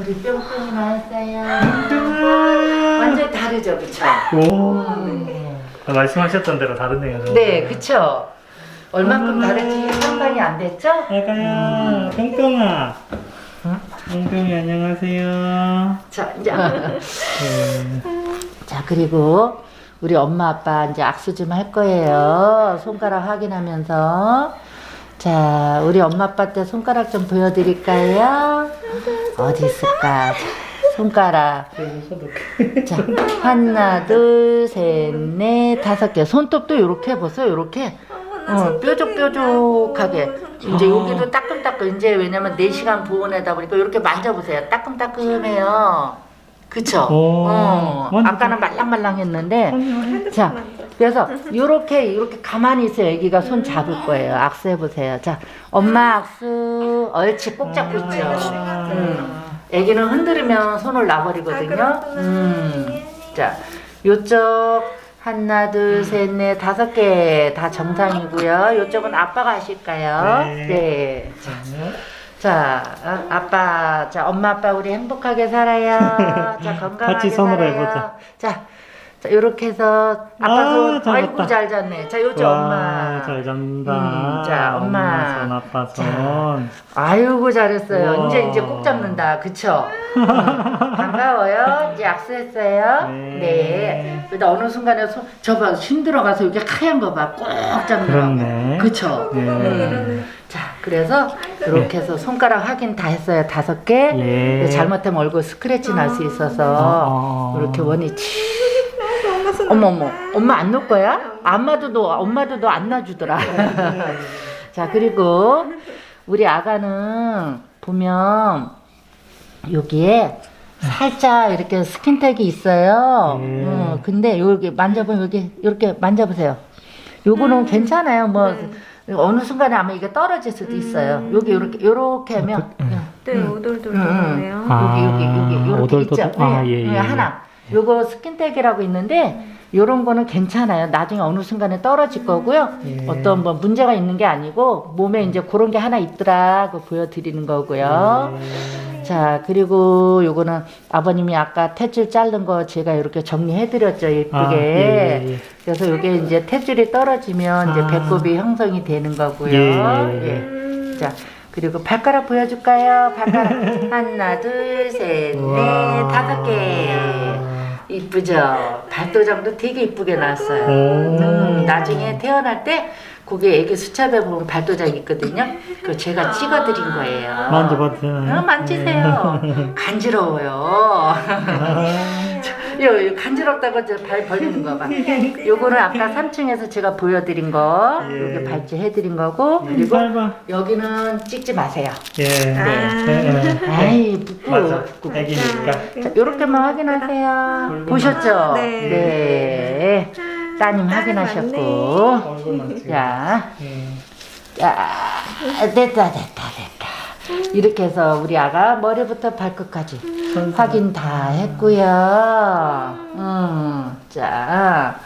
우리 뿅뿅이 나왔어요. 완전 다르죠, 그쵸? 오. 네. 아, 말씀하셨던 대로 다르네요. 좀. 네, 그쵸? 얼만큼. 다른지 상관이 안 됐죠? 아가야, 뿅뿅아. 뿅뿅이 안녕하세요. 자, 이제. 네. 자, 그리고 우리 엄마 아빠 이제 악수 좀 할 거예요. 손가락 확인하면서. 자, 우리 엄마 아빠 때 손가락 좀 보여드릴까요? 어디 있을까? 자, 손가락. 자, 하나, 둘, 셋, 넷, 다섯 개. 손톱도 요렇게 보세요, 요렇게. 어, 뾰족뾰족하게. 이제 아. 여기도 따끔따끔. 이제 왜냐면 4시간 보온하다 보니까 이렇게 만져보세요. 따끔따끔해요. 그쵸? 오. 어, 완전 아까는 말랑말랑 했는데. 어, 자, 그래서 요렇게, 이렇게 가만히 있어요. 애기가 손 잡을 거예요. 악수 해보세요. 자, 엄마 악수. 옳지, 꼭 잡고 있죠. 아. 음. 애기는 흔들으면 손을 놔버리거든요. 음. 자, 요쪽 하나, 둘, 셋, 넷, 다섯 개 다 정상이고요. 요쪽은 아빠가 하실까요? 네. 네. 자, 아, 아빠, 자, 엄마, 아빠 우리 행복하게 살아요. 자, 건강하게 같이 손으로 살아요. 해보자. 자, 자, 요렇게 해서 아빠 아, 손, 잘 아이고. 잘 잤네. 자, 와, 엄마. 잘 잔다. 음, 자, 엄마. 손, 아빠 손. 아이고 잘했어요. 우와. 이제 이제 꼭 잡는다. 그쵸? 음, 반가워요. 이제 악수했어요. 네. 네. 근데 어느 순간에 손, 저봐 힘들어가서 이게 하얀 거 봐. 꼭 잡는 거. 그렇네. 그쵸? 네. 음. 자, 그래서 이렇게 해서 손가락 확인 다 했어요. 다섯 개. 예. 잘못하면 얼굴 스크래치 날 수 있어서 어, 어. 이렇게 원이 치. 어머 어머 엄마 안 놓을 거야? 엄마도 너 엄마도 너 안 놔주더라. 자 그리고 우리 아가는 보면 여기에 살짝 이렇게 스킨텍이 있어요. 네. 어, 근데 여기 만져보면 여기 이렇게 만져보세요. 요거는 괜찮아요. 뭐 어느 순간에 아마 이게 떨어질 수도 있어요. 여기 이렇게 이렇게 하면 네, 음. 오돌돌하네요. 아. 여기 여기 여기 요렇게 오돌도돌. 있죠. 아, 네, 예, 네, 예, 하나. 요거 스킨텍이라고 있는데 요런 거는 괜찮아요. 나중에 어느 순간에 떨어질 거고요. 예. 어떤 뭐 문제가 있는 게 아니고 몸에 이제 그런 게 하나 있더라. 그 보여드리는 거고요. 네. 자 그리고 요거는 아버님이 아까 tet줄 자른 거 제가 이렇게 정리해드렸죠 예쁘게. 아, 예, 예, 예. 그래서 요게 이제 tet줄이 떨어지면 이제 아. 배꼽이 형성이 되는 거고요. 예, 예, 예. 자, 그리고 발가락 보여줄까요? 발가락. 하나, 둘, 셋, 넷. 다섯 개. 이쁘죠? 발도장도 되게 이쁘게 나왔어요. 오. 음, 나중에 태어날 때 거기 애기 수첩에 보면 발도장 있거든요. 그거 제가 찍어드린 거예요. 만져봐도 되나요? 어, 만지세요. 간지러워요. 요, 요 간지럽다고 저 발 벌리는 거 봐. 요거는 아까 3층에서 제가 보여드린 거, 예. 요게 발찌 해드린 거고, 그리고 밟아. 여기는 찍지 마세요. 예. 네. 네. 네. 아이, 붓고. 맞아. 붓고. 애기니까. 자, 요렇게만 확인하세요. 보셨죠? 네. 네. 따님 확인하셨고. 얼굴만 찍어. 자, 예. 자, 됐다, 됐다, 됐다. 이렇게 해서 우리 아가 머리부터 발끝까지 손- 확인 다 했고요. 음, 자,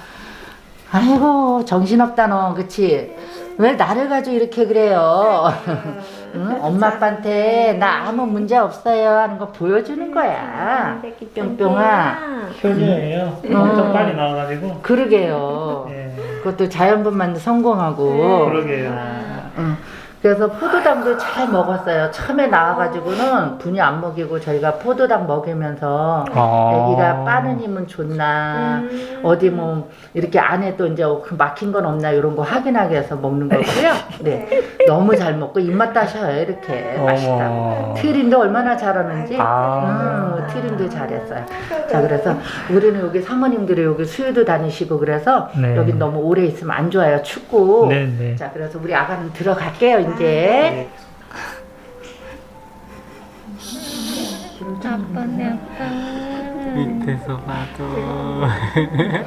아이고 정신없다 너, 그치? 왜 나를 가지고 이렇게 그래요? 응? 엄마 아빠한테 나 아무 문제 없어요 하는 거 보여주는 거야. 뿅뿅아. 효녀예요. 음. 엄청 빨리 나와가지고. 그러게요. 예. 그것도 자연분만도 성공하고. 그러게요. 응. 그래서 포도당도 잘 먹었어요. 처음에 나와가지고는 분이 안 먹이고 저희가 포도당 먹이면서 아. 애기가 빠는 힘은 좋나 어디 뭐 이렇게 안에 또 이제 그 막힌 건 없나 이런 거 확인하기 위해서 먹는 거고요. 네, 너무 잘 먹고 입맛 따셔요 이렇게 맛있다. 어머. 트림도 얼마나 잘하는지. 아. 음, 트림도 잘했어요. 자 그래서 우리는 여기 사모님들이 여기 수유도 다니시고 그래서 네. 여기 너무 오래 있으면 안 좋아요. 춥고. 네, 네. 자, 그래서 우리 아가는 들어갈게요, 이제. 네. 아빠네 아빠. 밑에서 봐도.